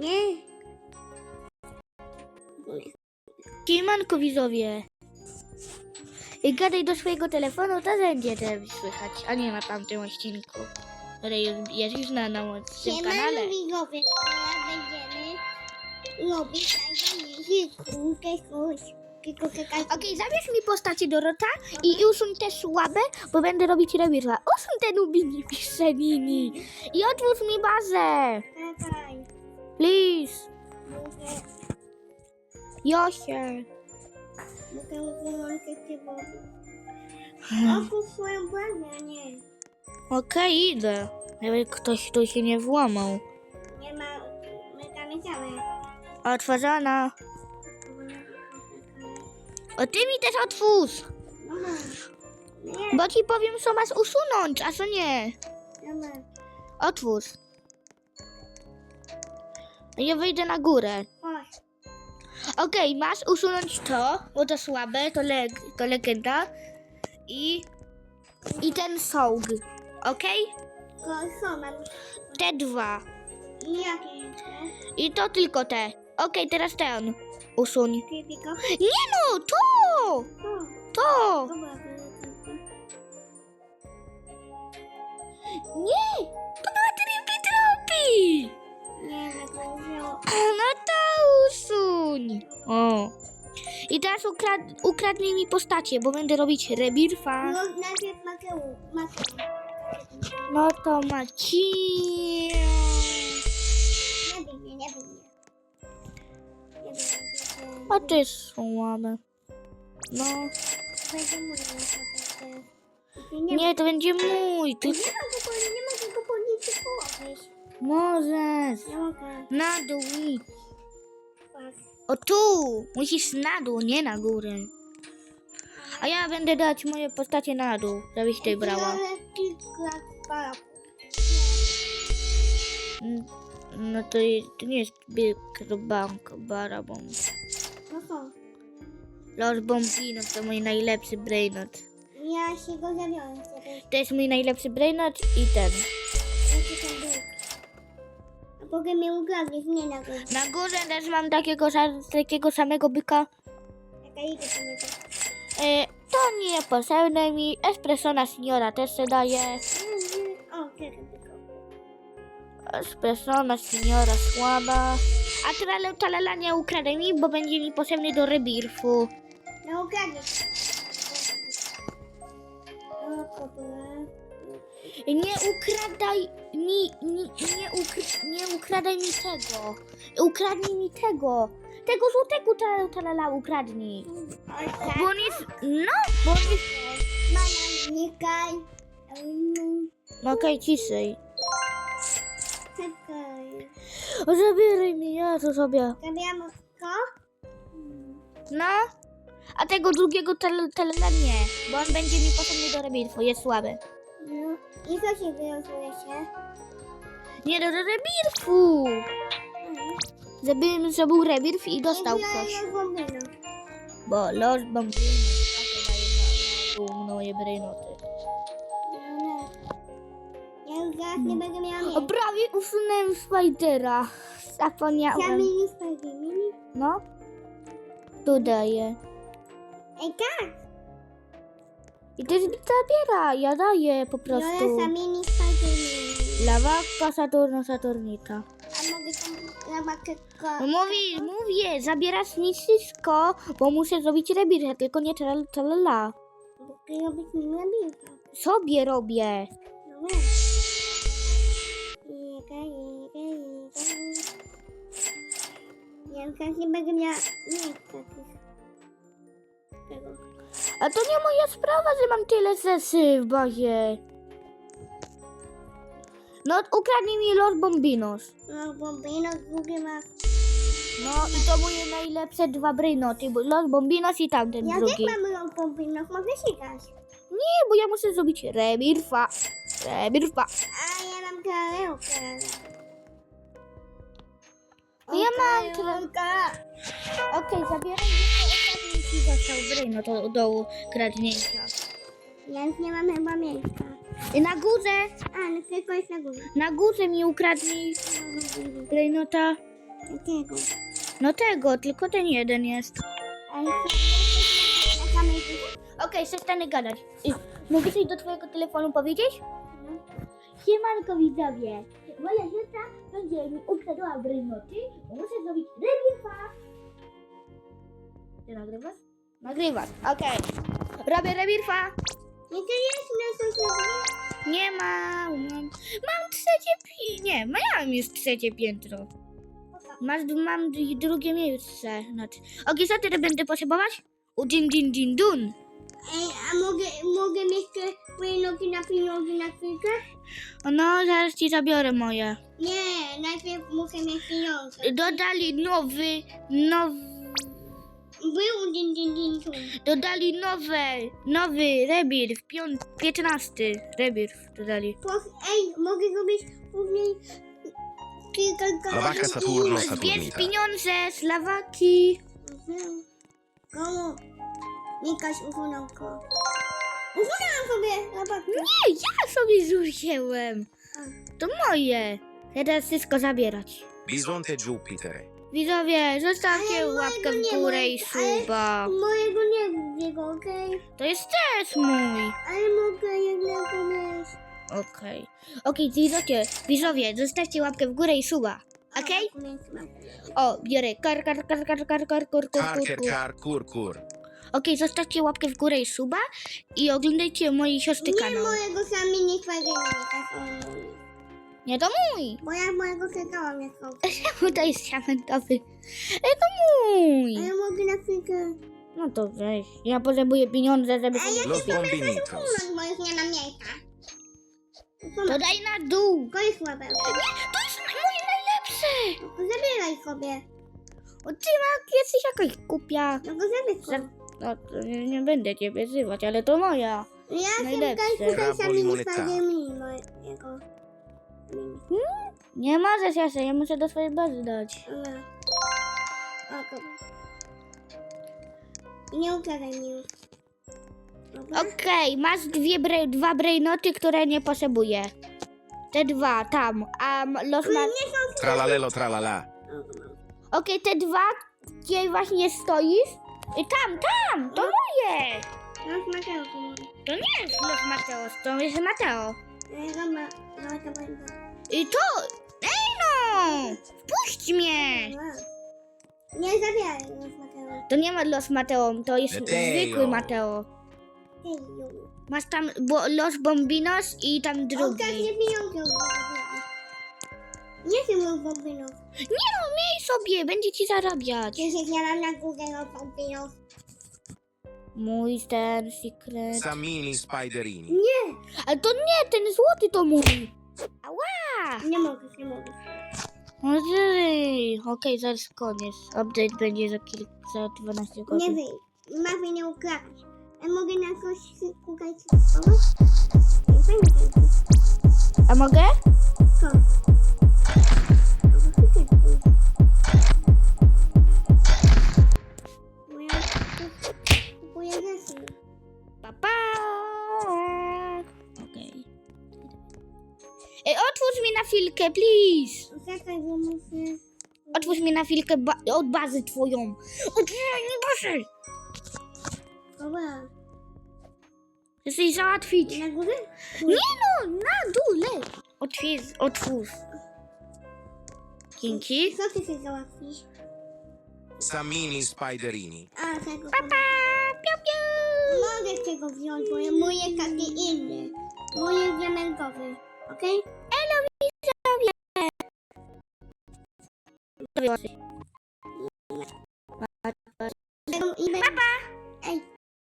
Nie. Siemanko widzowie. I gadaj do swojego telefonu, to będzie też słychać, a nie na tamtym odcinku, który jest, już na, Siemano kanale. widzowie, teraz będziemy robić czekaj. Okej, zabierz mi postaci Dorota i usuń te słabe, bo będę robić rewirwa. Usuń te nubini, pisze Nini. I otwórz mi bazę. Czekaj. Please. Josie. usunąć te wody. Otwórz swoją nie. Okej, idę. Żeby ktoś tu się nie włamał. Nie ma, my tam jesteśmy. Otworzona. O ty mi też otwórz. Mama. Nie, Bo ci powiem, co masz usunąć, a co nie. mama. Otwórz. Ja wyjdę na górę. Okej, masz usunąć to, bo to słabe, to, to legenda. I, I ten sołg. Okej? Te dwa. I to tylko te. Okej, teraz ten. Usuń. Nie no, to! To! Nie! I teraz ukrad, ukradnij mi postacie, bo będę robić rebirfa. No, najpierw Makeu. Makeu. No to maci. Nie bij mnie, nie bij mnie. Nie bij mnie. A ty słabe. No. Będzie mój Nie, nie, to będzie mój. Ty nie mogę go, nie mogę go podnieść położyć. możesz. Nie mogę. Na dół. O tu! Musisz na dół, nie na górę. A ja będę dać moje postacie na dół, żebyś ty brała. Mm, No to, to nie jest Big Bank Barabon. No co? Los Bombino to mój najlepszy brainot. Ja się go zabiorę. To jest mój najlepszy brainot i ten. Potem mnie ukradniesz, nie na górę. Na górze też mam takiego, takiego samego byka. Jaka idę po niego. E, to nie potrzebne mi. Espressona Signora też się daje. O, czekaj tylko. Espressona Signora słaba. A trale, talela nie ukradaj mi, bo będzie mi potrzebny do rebirfu. No ukradniesz. O, kopula. Nie ukradaj mi, nie, nie, ukr, nie ukradaj mi tego. Ukradnij mi tego. Tego złotego ta- talala ukradnij. Bo on jest, no, bo on jest... Mama, nie kaj. No okej, ciszej. Czekaj. O, Zabieraj mi, ja to sobie. Zabieram go? No, a tego drugiego talala nie, bo on będzie mi potrzebny do rebirfu, jest słaby. No. I co się wylosuje się? Nie do rebirfu. Żebym zrobił rebirf i dostał Ja coś. Bo los bombino takie daje moje brainoty. Ja już zaraz nie będę miała O, mieć. prawie usunąłem Spidera. Zapomniałem. Sami spaghetti. No. Tu daję. Ej, tak. I to jest zabiera. Ja daję po Biorę prostu. sami spaghetti. Lawaka, Saturno, Saturnita. A mogę tam na makietko. No mówi, mówię, zabierasz mi wszystko, bo muszę zrobić rebirę, tylko nie trala. tralala. Bo ty robisz mi labirka. Sobie robię. No wiem. Jeka, jeka, jeka. Ja zaraz nie będę miała miejsca tych. Tego. A to nie moja sprawa, że mam tyle sesy w bazie. No, ukradnij mi Los Bombinos. No, bombino drugie ma. No i to moje najlepsze dwa brainoty, bo Los Bombinos i tamten Ja drugi. też mam ją bombino, mogę sikać. Nie, bo ja muszę zrobić rebirfa. Rebirfa. A ja mam. No ja mam. Okej, zabieraj jeszcze ci został brainot do, do kradnięcia. Ja już nie mam chyba miejsca. I na górze, A, no tylko jest na górze. na górze mi ukradnij brainota. Jakiego? No tego, tylko ten jeden jest. Ale co? Samej górze? Okej, przestanę gadać. Mogę coś do twojego telefonu powiedzieć? Siemanko widzowie. Moja siostra będzie mi ukradła brynoty, Ty nagrywasz? Nagrywasz, okej. Robię rewirfa. Nie, to jest na sąsiadzie. Nie mam. Mam, mam trzecie pi... Nie, miałam już trzecie piętro. Masz, mam drugie miejsce. Znaczy. Okej, co teraz będę potrzebować? U din din din dun. Ej, a mogę, mogę mieć te moje nogi na pieniądze na chwilkę? No, zaraz ci zabiorę moje. Nie, najpierw muszę mieć pieniądze. Dodali nowy, nowy, Był din din tu. dodali nowe, nowy rebirth, piąt, 15 rebirth dodali. Ej, mogę zrobić później kilka Lawaka Saturno Zbierz Saturnita. pieniądze z lawaki. Mhm. Komu? Mikaś usunął ko. Usunąłem sobie. Nie, ja sobie zużyłem. To moje. Teraz wszystko zabierać. Bisonte Jupiter. Widzowie, zostawcie Ale łapkę w nie górę i suba. Mojego nie jego, okej? To jest też mój. Ale mogę jednego mieć. Okej. Okej, widzowie, widzowie, zostawcie łapkę w górę i suba. Okej? Mam. O, biorę kar, kar, kar, kar, kar, kar, kur, kur, kur, kur. kar kur kur. Okej, zostawcie łapkę w górę i suba i oglądajcie mojej siostry Nie kanał. mojego sami nie twojego nie tak Nie, to mój. Bo ja mojego czekałam jak on. Czemu to jest diamentowy? E, to mój. Ale mogę na chwilkę. No to weź. Ja potrzebuję pieniądze, żeby... Ej, ja Los sobie Bombinitos. bo już nie mam miejsca. To daj na dół. To jest słabe. To jest moje najlepsze. No to zabieraj sobie. O, ty ma, jesteś jakaś kupia. No to zabierz sobie. No, to nie, nie będę cię wyzywać, ale to moja. Ja Najlepsze. tutaj sami nie mojego. Nie możesz jeszcze, ja muszę do swojej bazy dać. Dobra. O, dobra. I nie ukradaj mi już. Dobra? Okej, masz dwie bre, dwa brainoty, które nie potrzebuję. Te dwa, tam. A m- los ma... Tralalelo tralala. Okej, te dwa, gdzie właśnie stoisz. I tam, tam, to moje. No, Mateo, to mówię. To nie jest los Mateos, to jest Mateo. Ej, Dobra. I to... Ej no! Wpuść mnie! Dobra. Nie zabieraj już Mateo. To nie ma los Mateo, to jest Mateo. zwykły Mateo. Już. Masz tam bo, los Bombinos i tam Oddaj drugi. mnie pieniądze. Nie chcę już bombinów. Nie no, miej sobie, będzie ci zarabiać. Ty się zjadam na górę od bombinów. Mój ten secret. Samini Spiderini. Nie! Ale to nie, ten złoty to mój. Ała! Nie mogę, nie mogę. Ojej, okej, zaraz koniec. Update będzie za kilka, za 12 Nie godzin. wyjdź. Mamy nie ukraść. A mogę na coś szukać pomóc? Nie. A mogę? Co? Chwilkę, please. Czekaj, bo muszę... Otwórz mi na chwilkę ba od bazy twoją. Otwieraj mi bazę. Dobra. Chcesz załatwić? Na górę? Nie no, na dole. Otwórz, otwórz. Dzięki. Co ty się załatwisz? Samini Spiderini. A, tego. Pa, piu, piu. Mogę tego wziąć, bo ja- mój jest taki inny. Mój jest diamentowy. Okej? Elo, আসে